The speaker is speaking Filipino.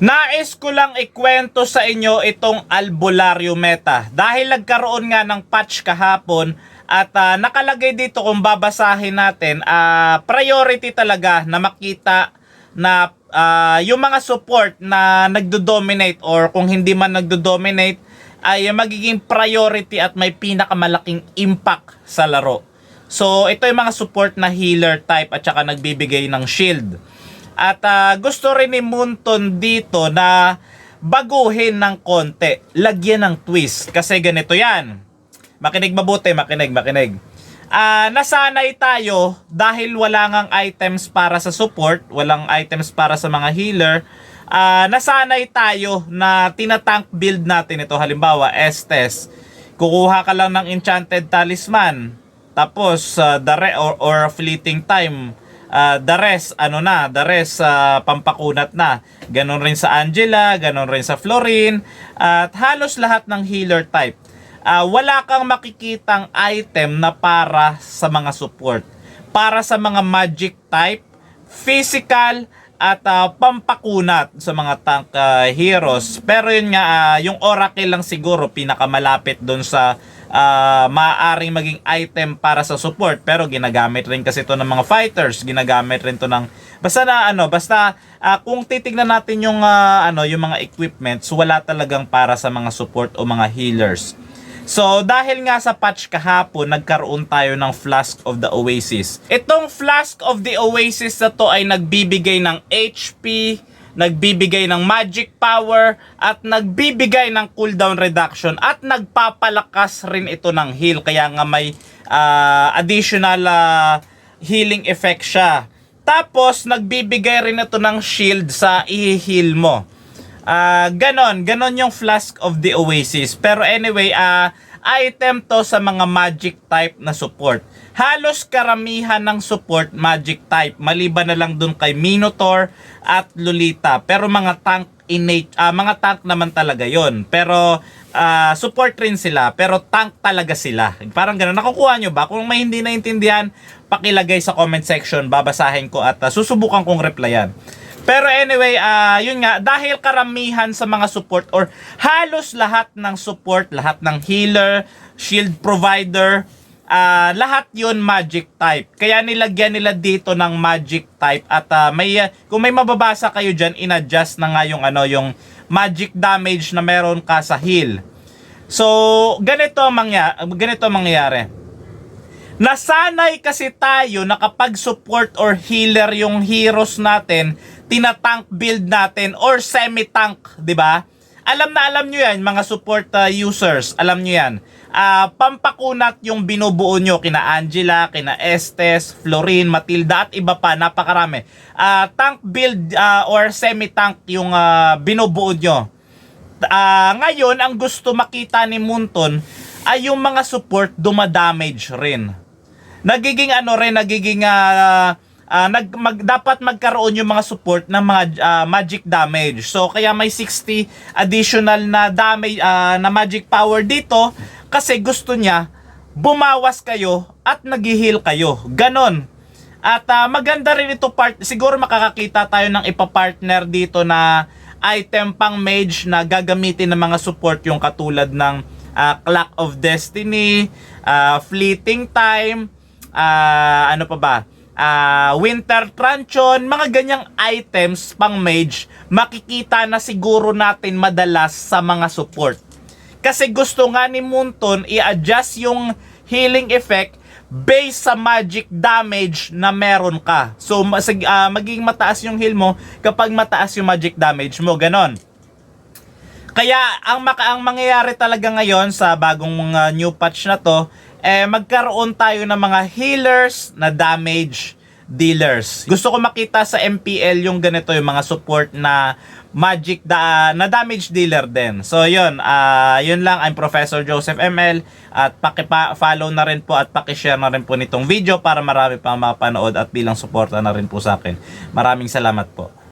Nais ko lang ikwento sa inyo itong albularyo meta dahil nagkaroon nga ng patch kahapon at ah, nakalagay dito kung babasahin natin ah, priority talaga na makita na ah, yung mga support na nagdo-dominate or kung hindi man nagdo-dominate ay magiging priority at may pinakamalaking impact sa laro. So ito yung mga support na healer type at saka nagbibigay ng shield. At ah, gusto rin ni Munton dito na baguhin ng konti. Lagyan ng twist. Kasi ganito yan. Makinig mabuti, makinig, makinig. Ah, nasanay tayo dahil wala ngang items para sa support, walang items para sa mga healer. Ah, nasanay tayo na tinatank build natin ito. Halimbawa, Estes. Kukuha ka lang ng enchanted talisman. Tapos, uh, the or, or fleeting time, uh, the rest, ano na, the rest, uh, pampakunat na. Ganon rin sa Angela, ganon rin sa Florin, at halos lahat ng healer type. Ah, wala kang makikitang item na para sa mga support. Para sa mga magic type, physical, at ah, pampakunat sa mga tank ah, heroes. Pero yun nga, ah, yung Oracle lang siguro pinakamalapit doon sa ah, maaaring maging item para sa support. Pero ginagamit rin kasi to ng mga fighters, ginagamit rin to ng basta na ano, basta ah, kung titignan natin yung ah, ano, yung mga equipments, wala talagang para sa mga support o mga healers. So, dahil nga sa patch kahapon, nagkaroon tayo ng Flask of the Oasis. Itong Flask of the Oasis na to ay nagbibigay ng HP, nagbibigay ng magic power, at nagbibigay ng cooldown reduction, at nagpapalakas rin ito ng heal. Kaya nga may ah, additional ah, healing effect siya. Tapos, nagbibigay rin ito ng shield sa i-heal mo. Ah, ganon, ganon yung Flask of the Oasis. Pero anyway, ah item to sa mga magic type na support. Halos karamihan ng support magic type maliban na lang dun kay Minotaur at Lolita. Pero mga tank innate, ah, mga tank naman talaga 'yon. Pero ah, support rin sila, pero tank talaga sila. Parang gano'n. Nakukuha nyo ba? Kung may hindi naintindihan, pakilagay sa comment section, babasahin ko at ah, susubukan kong replyan. Pero anyway, ah yun nga, dahil karamihan sa mga support or halos lahat ng support, lahat ng healer, shield provider, ah lahat yun magic type. Kaya nilagyan nila dito ng magic type at ah, may ah, kung may mababasa kayo diyan, in-adjust na nga yung ano yung magic damage na meron ka sa heal. So, ganito ang mangya, ganito ang mangyayari. Nasanay kasi tayo na kapag support or healer yung heroes natin, tinatank build natin or semi-tank, 'di ba? Alam na alam nyo yan, mga support uh, users, alam nyo yan. Ah, pampakunat yung binubuo nyo kina Angela, kina Estes, Florin, Matilda at iba pa, napakarami. Ah, tank build ah, or semi-tank yung ah, binubuo nyo. Ah, ngayon, ang gusto makita ni Munton ay yung mga support dumadamage rin. Nagiging ano rin, nagiging ah, ah, nag, mag, dapat magkaroon yung mga support ng mga ah, magic damage. So kaya may 60 additional na damage ah, na magic power dito kasi gusto niya bumawas kayo at nag-heal kayo. Ganon. At ah, maganda rin ito part, siguro makakakita tayo ng ipapartner dito na item pang mage na gagamitin ng mga support yung katulad ng ah, Clock of Destiny, ah, Fleeting Time, ah, ano pa ba? Ah, Winter Truncheon, mga ganyang items pang mage, makikita na siguro natin madalas sa mga support. Kasi gusto nga ni Munton i-adjust yung healing effect based sa magic damage na meron ka. So ah, magiging mataas yung heal mo kapag mataas yung magic damage mo, ganon. Kaya ang maka ang mangyayari talaga ngayon sa bagong mga new patch na to, eh magkaroon tayo ng mga healers na damage dealers. Gusto ko makita sa MPL yung ganito yung mga support na magic da na damage dealer din. So yun, ah yun lang I'm Professor Joseph ML at paki-follow na rin po at paki-share na rin po nitong video para marami pang mapanood at bilang suporta na rin po sa akin. Maraming salamat po.